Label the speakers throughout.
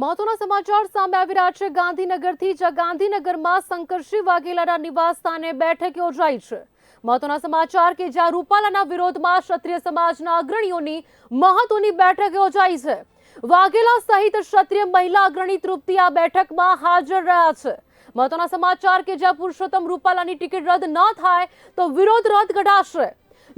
Speaker 1: મહત્વના સમાચાર સામે આવી રહ્યા છે. ગાંધીનગરથી જ્યાં ગાંધીનગરમાં શંકરસિંહ વાઘેલાના નિવાસસ્થાને બેઠક યોજાઈ છે. મહત્વના સમાચાર કે જ્યાં રૂપાલાના વિરોધમાં ક્ષત્રિય સમાજના અગ્રણીઓની મહત્વની બેઠક યોજાઈ છે. વાઘેલા સહિત ક્ષત્રિય મહિલા અગ્રણી તૃપ્તિ આ બેઠકમાં હાજર રહ્યા છે. મહત્વના સમાચાર કે જ્યાં પુરુષોત્તમ રૂપાલાની ટિકિટ રદ ન થાય તો વિરોધ રદ કઢાશે.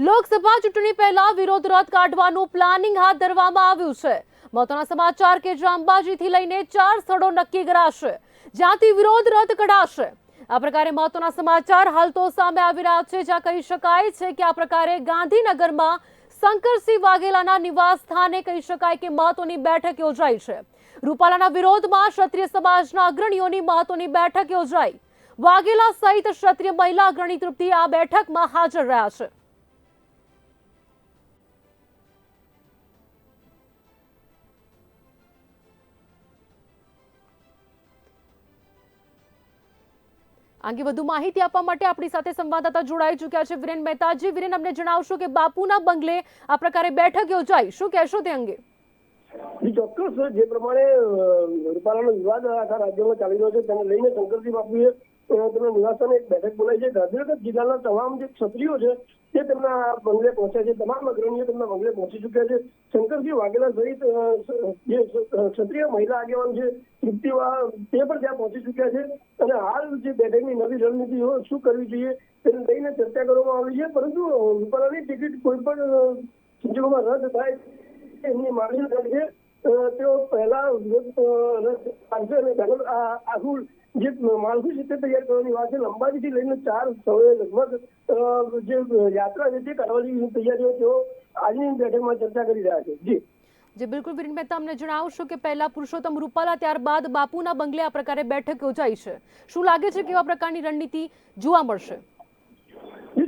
Speaker 1: લોકસભા ચૂંટણી પહેલા વિરોધ રદ કાઢવાનું પ્લાનિંગ હાથ ધરવામાં આવ્યું છે. મહત્વના સમાચાર કે જો અંબાજીથી લઈને ચાર સ્થળો નક્કી કરાશે, જ્યાંથી વિરોધ રદ કઢાશે આ પ્રકારે મહત્વના સમાચાર હાલ તો સામે આવી રહ્યા છે, જ્યાં કહી શકાય છે કે આ પ્રકારે ગાંધીનગરમાં શંકરસિંહ વાઘેલાના નિવાસ સ્થાને કહી શકાય કે મહત્વની બેઠક યોજાઈ છે. રૂપાલાના વિરોધમાં ક્ષત્રિય સમાજના અગ્રણીઓની મહત્વની બેઠક યોજાઈ. વાઘેલા સહિત ક્ષત્રિય મહિલા અગ્રણી તૃપ્તિ આ બેઠકમાં હાજર રહ્યા છે. અંગે વધુ માહિતી આપવા માટે આપણી સાથે સંવાદદાતા જોડાઈ ચૂક્યા છે. વિરેન મહેતાજી, વિરેન, અમને જણાવશો કે બાપુના બંગલે આ પ્રકારે બેઠક યોજાઈ. શું કહેશો તે અંગે?
Speaker 2: ચોક્કસ. જે પ્રમાણે રૂપાલાનો વિવાદ આખા રાજ્યમાં ચાલી રહ્યો છે. તેને લઈને શંકરસિંહ બાપુએ તેમના નિવાસસ્થાને એક બેઠક બોલાવી છે. ગાંધીનગર જિલ્લાના તમામ જે ક્ષત્રિયો છે તે તેમના બંગલે પહોંચ્યા છે, તમામ અગ્રણીઓ તેમના બંગલે પહોંચી ચૂક્યા છે. શંકરસિંહ વાઘેલા સહિત જે ક્ષત્રિય મહિલા આગેવાન છે, તૃપ્તિવા, તે પણ ત્યાં પહોંચી ચૂક્યા છે. અને હાલ જે બેઠકની નવી રણનીતિઓ શું કરવી જોઈએ, તેને લઈને ચર્ચા કરવામાં આવી છે. પરંતુ રૂપાલાની ટિકિટ કોઈ પણ સંજોગોમાં રદ થાય એમની માગણી છે. તેઓ પહેલા આખું જે માળખું છે તે તૈયાર કરવાની વાત છે. અંબાજીથી લઈને ચાર સ્થળોએ લગભગ જે યાત્રા છે તે કરવાની તૈયારીઓ તેઓ આજની બેઠકમાં ચર્ચા કરી રહ્યા છે. જી.
Speaker 1: જે, બિલકુલ. વિરેન મહેતા, અમને જણાવશો કે પહેલા પુરુષોત્તમ રૂપાલા, ત્યારબાદ બાપુના બંગલે આ પ્રકારે બેઠક યોજાઈ છે. શું લાગે છે કેવા પ્રકારની રણનીતિ જોવા મળશે?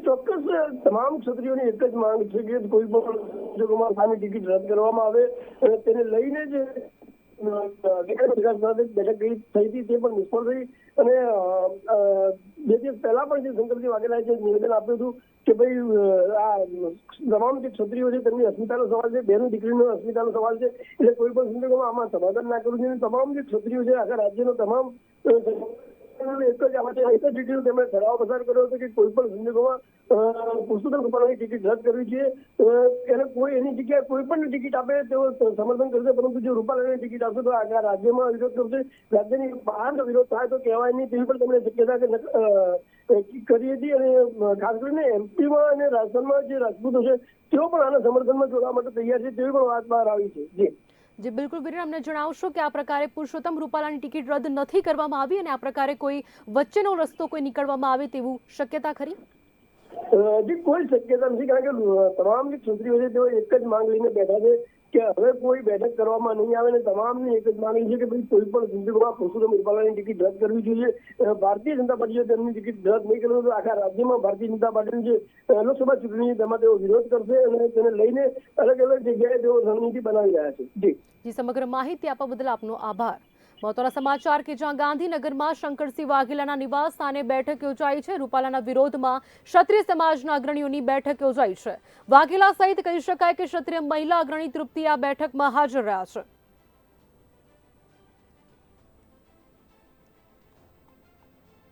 Speaker 2: ચોક્કસ તમામ ક્ષત્રિયોની એક જ માંગ છે કે કોઈ પણ સંજોગોમાં સામે ટિકિટ રદ કરવામાં આવે અને તેને લઈને જે નિવેદન આપ્યું હતું કે ભાઈ તમામ જે ક્ષત્રિયો છે તેમની અસ્મિતાનો સવાલ છે, બેનું દીકરીનો અસ્મિતાનો સવાલ છે, એટલે કોઈ પણ સંજોગોમાં આમાં સમાધાન ના કરવું જોઈએ. તમામ જે ક્ષત્રિયો છે આખા રાજ્યનો તમામ ટિકિટ રદ તો આગળ રાજ્યમાં વિરોધ કરશે. રાજ્યની બહાર વિરોધ થાય, તો કહેવાય નહીં, તેવી પણ તેમણે શક્યતા કરી હતી અને ખાસ કરીને એમપીમાં અને રાજસ્થાનમાં જે રાજપૂતો છે, તેઓ પણ આના સમર્થનમાં જોડવા માટે તૈયાર છે, તેવી પણ વાત બહાર આવી છે. જે
Speaker 1: બિલકુલ વિરેન અમને જણાવશો કે આ પ્રકારે પુરુષોત્તમ રૂપાલાની ટિકિટ રદ નથી કરવામાં આવી અને આ પ્રકારે કોઈ વચ્ચેનો રસ્તો કોઈ નીકળવામાં આવે તેવું શક્યતા ખરી?
Speaker 2: હજી કોઈ શક્યતા નથી, કારણ કે તમામ જે ક્ષત્રિયો છે, તેઓ એક જ માંગ લઈને બેઠા છે. કે હવે કોઈ બેઠક કરવામાં નહીં આવે ને તમામની એક જ માંગણી છે કે ભાઈ કોઈ પણ સંજોગોમાં પુરુષોત્તમ રૂપાલાની ટિકિટ રદ કરવી જોઈએ. ભારતીય જનતા પાર્ટીએ તેમની ટિકિટ રદ નહીં કરવી આખા રાજ્યમાં ભારતીય જનતા પાર્ટીની જે લોકસભા ચૂંટણી તેમાં તેઓ વિરોધ કરશે અને તેને લઈને અલગ અલગ જગ્યાએ તેઓ રણનીતિ બનાવી રહ્યા છે. જી.
Speaker 1: જી, સમગ્ર માહિતી આપવા બદલ આપનો આભાર. મહત્વના સમાચાર કે જ્યાં ગાંધીનગરમાં શંકરસિંહ વાઘેલાના નિવાસ સ્થાને બેઠક યોજાઈ છે. રૂપાલાના વિરોધમાં ક્ષત્રિય સમાજના અગ્રણીઓની બેઠક યોજાઈ છે. વાઘેલા સહિત કહી શકાય કે ક્ષત્રિય મહિલા અગ્રણી તૃપ્તિ આ બેઠકમાં હાજર રહ્યા છે.